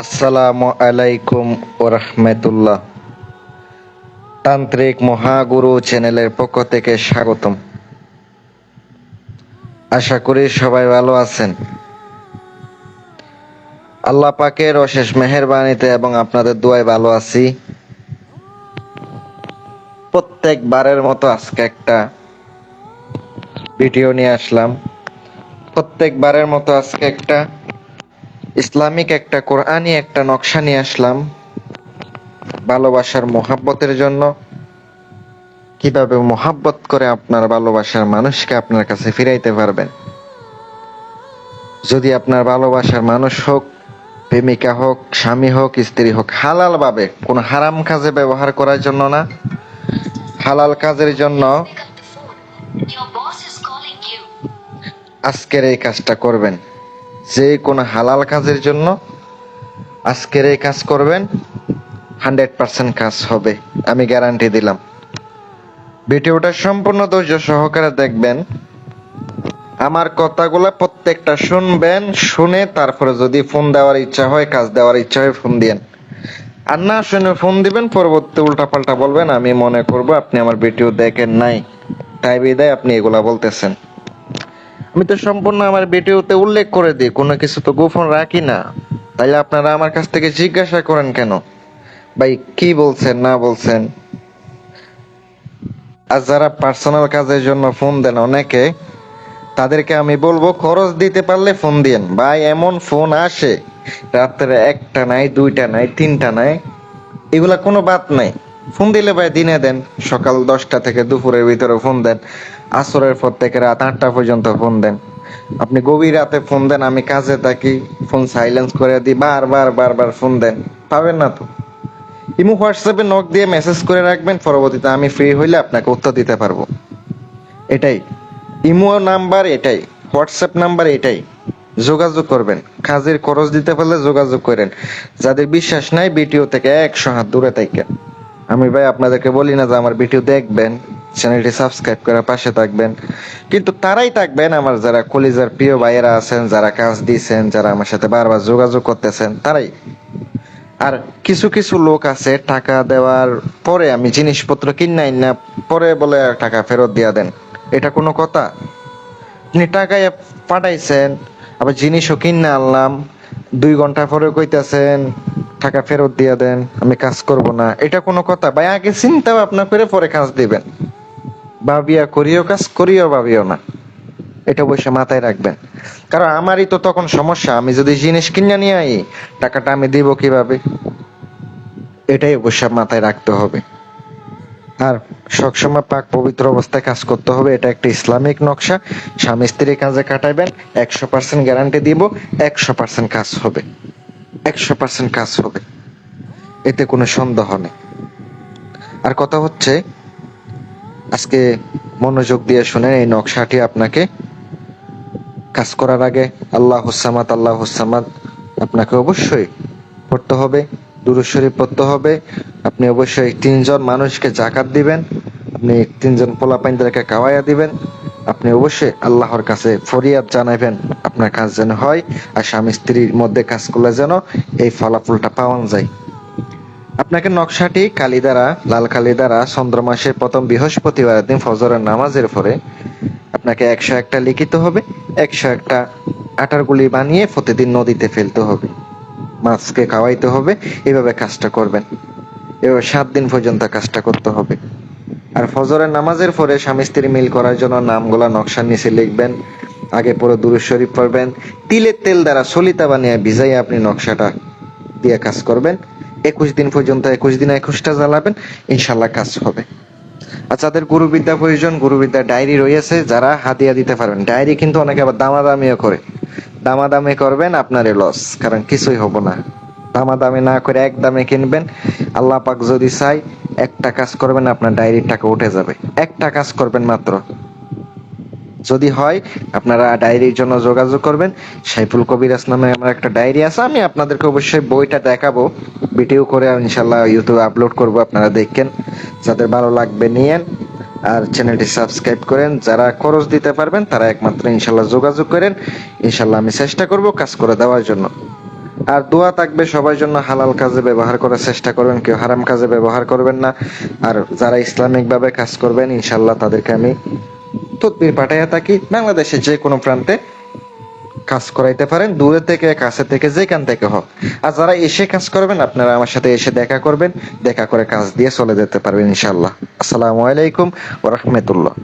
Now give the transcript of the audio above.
আসসালামু আলাইকুম ওরহমতুল্লাহ তান্ত্রিক মহাগুরু চ্যানেলের পক্ষ থেকে স্বাগতম। আশা করি সবাই ভালো আছেন। আল্লাহ পাকের অশেষ মেহেরবানিতে এবং আপনাদের দোয়ায় ভালো আছি। প্রত্যেকবারের মতো আজকে একটা ভিডিও নিয়ে আসলাম। প্রত্যেকবারের মতো আজকে একটা ইসলামিক একটা কোরআনি একটা নকশা নিয়ে আসলাম ভালোবাসার মোহাব্বতের জন্য। কীভাবে মোহাব্বত করে আপনার ভালোবাসার মানুষকে আপনার কাছে ফিরাইতে পারবেন? যদি আপনার ভালোবাসার মানুষ হোক প্রেমিকা হোক স্বামী হোক স্ত্রী হোক হালাল ভাবে কোন হারাম কাজে ব্যবহার করার জন্য না হালাল কাজের জন্য. আজকের এই কাজটা করবেন। যে কোনো হালাল কাজের জন্য আজকের এই কাজ করবেন, হান্ড্রেড পার্সেন্ট কাজ হবে, আমি গ্যারান্টি দিলাম। ভিডিওটা সম্পূর্ণ ধৈর্য সহকারে দেখবেন, আমার কথাগুলো প্রত্যেকটা শুনবেন, শুনে তারপরে যদি ফোন দেওয়ার ইচ্ছা হয়, কাজ দেওয়ার ইচ্ছা হয়, ফোন দিয়েন। আর না শুনে ফোন দিবেন, পরবর্তী উল্টাপাল্টা বলবেন, আমি মনে করব আপনি আমার ভিডিও দেখেন নাই, তাই বিদায়, আপনি এগুলা বলতেছেন। আমি তো সম্পূর্ণ আমার ভিডিওতে উল্লেখ করে দিই, কোনো কিছু তো গোপন রাখি না। তাইলে আপনারা আমার কাছ থেকে জিজ্ঞাসা করেন কেন? ভাই, কি বলছেন, না বলছেন? আর যারা পার্সোনাল কাজের জন্য ফোন দেন অনেকে, তাদেরকে আমি বলব, খরচ দিতে পারলে ফোন দিয়েন। ভাই, এমন ফোন আসে, রাত্রে একটা নাই, দুইটা নাই, তিনটা নাই, এগুলা কোনো বাদ নাই। ফোন দিলে ভাই দিনে দেন, সকাল দশটা থেকে দুপুরের ভিতরে ফোন দেন, আসরের পর থেকে রাত আটটা পর্যন্ত ফোন দেন। আপনি গভীর রাতে ফোন দেন, আমি কাজে থাকি, ফোন সাইলেন্স করে দিই, বারবার বারবার ফোন দেন। পাবেন না তো? ইমু হোয়াটসঅ্যাপে নক দিয়ে মেসেজ করে রাখবেন, পরবর্তীতে আমি ফ্রি হইলে আপনাকে উত্তর দিতে পারব। এটাই। ইমো নাম্বার এটাই হোয়াটসঅ্যাপ নাম্বার এটাই। যোগাযোগ করবেন। কাজের খরচ দিতে পারলে যোগাযোগ করেন। যাদের বিশ্বাস নাই বিটিও থেকে একশো হাত দূরে থাকেন। আমি ভাই আপনাদেরকে বলি না যে আমার ভিডিও দেখবেন, চ্যানেলটি সাবস্ক্রাইব করে পাশে থাকবেন। কিন্তু তারাই থাকবেন আমার যারা কলিজার প্রিয় ভাইয়েরা আছেন, যারা কাজ দিয়েছেন যারা আমার সাথে বারবার যোগাযোগ করতেছেন, তারাই। আর কিছু কিছু লোক আছে, টাকা দেওয়ার পরে আমি জিনিসপত্র কিনাই না পরে বলে টাকা ফেরত দিয়া দেন। এটা কোনো কথা। আপনি টাকায় পাঠাইছেন, আবার জিনিসও কিনে আনলাম, দুই ঘণ্টা পরে কইতাছেন টাকা ফেরত দিয়ে দেন, আমি কাজ করব না। এটা কোনো কথা। ভাই, আগে চিন্তা ভাবনা করে পরে কাজ দিবেন। ভাবিয়া করিও কাজ, করিও ভাবিও না। এটা অবশ্যই মাথায় রাখবেন। কারণ আমারই তো তখন সমস্যা। আমি যদি জিনিস কিনে নিয়ে আই, টাকাটা আমি দিব কীভাবে? এটাই অবশ্যই মাথায় রাখতে হবে। আর সবসময় পাক পবিত্র অবস্থায় কাজ করতে হবে। এটা একটা ইসলামিক নকশা। স্বামী স্ত্রী কাজে কাটাবেন একশো পার্সেন্ট গ্যারান্টি দিব, একশো পার্সেন্ট কাজ হবে। একশো পার্সেন্ট কাজ হবে। এতে কোনো সন্দেহ নেই। আর কথা হচ্ছে, আজকে মনোযোগ দিয়ে শুনেন এই নকশাটি আপনাকে কাজ করার আগে আল্লাহ হুসামাত আল্লাহ হুসামাত আপনাকে অবশ্যই পড়তে হবে, দুরুদ শরীফ পড়তে হবে। আপনি অবশ্যই তিনজন মানুষকে জাকাত দিবেন, আপনি তিনজন পোলাপাইনদেরকে কাওয়াইয়া দিবেন। আপনি অবশ্যই আল্লাহর কাছে ফরিয়াদ জানাবেন আপনার কাজ যেন হয় আর স্বামী স্ত্রীর মধ্যে কাজ করলে যেন এই ফলাফলটা পাওয়া যায়। আপনাকে নকশাটি কালি দ্বারা লাল কালি দ্বারা চন্দ্র মাসের প্রথম বৃহস্পতিবার দিন ফজরের নামাজের পরে আপনাকে একশো একটা লিখিত হবে, একশো একটা আটার গুলি বানিয়ে প্রতিদিন নদীতে ফেলতে হবে, মাছকে খাওয়াইতে হবে, এভাবে কাজটা করবেন। এভাবে সাত দিন পর্যন্ত কাজটা করতে হবে। আর ফজরের নামাজের পরে স্বামী স্ত্রী মিল করার জন্য নামগুলা নকশার নিচে লিখবেন, আগে পরে দুরুদ শরীফ পড়বেন, তিলের তেল দ্বারা সলিতা বানিয়ে ভিজাই আপনি নকশাটা দিয়ে কাজ করবেন। একুশ দিন পর্যন্ত, একুশ দিন একুশটা জ্বালাবেন ইনশাল্লাহ কাজ হবে। আর যাদের গুরুবিদ্যা প্রয়োজন, গুরুবিদ্যা ডায়েরি রয়েছে, যারা হাতিয়া দিতে পারবেন। ডায়েরি কিন্তু অনেকে আবার দামাদামিও করে। দামাদামি করবেন আপনারই লস কারণ কিছুই হব না। দামাদামি না করে এক দামে কিনবেন, আল্লাহ পাক যদি চাই একটা কাজ করবেন, আপনার ডায়েরির টাকা উঠে যাবে। একটা কাজ করবেন মাত্র। যদি হয়, আপনারা ডায়েরির জন্য যোগাযোগ করবেন। সাইফুল কবিরাজ নামে আমার একটা ডায়েরি আছে, আমি আপনাদেরকে অবশ্যই বইটা দেখাবো। ভিডিও করে ইনশাল্লাহ ইউটিউবে আপলোড করব, আপনারা দেখেন। যাদের ভালো লাগবে, নিয়েন। আর চ্যানেলটি সাবস্ক্রাইব করেন। যারা খরচ দিতে পারবেন, তারা একমাত্র ইনশাল্লাহ যোগাযোগ করেন। ইনশাল্লাহ আমি চেষ্টা করব কাজ করে দেওয়ার জন্য। আর দোয়া থাকবে সবার জন্য হালাল কাজে ব্যবহার করার চেষ্টা করবেন, কেউ হারাম কাজে ব্যবহার করবেন না। আর যারা ইসলামিক ভাবে কাজ করবেন ইনশাল্লাহ তাদেরকে আমি তদবির পাঠাইয়া থাকি। বাংলাদেশের যে কোনো প্রান্তে কাজ করাইতে পারেন, দূরে থেকে, কাছে থেকে, যেখান থেকে হোক। আর যারা এসে কাজ করবেন, আপনারা আমার সাথে এসে দেখা করবেন, দেখা করে কাজ দিয়ে চলে যেতে পারবেন ইনশাল্লাহ আসসালামু আলাইকুম ওরহমতুল্লাহ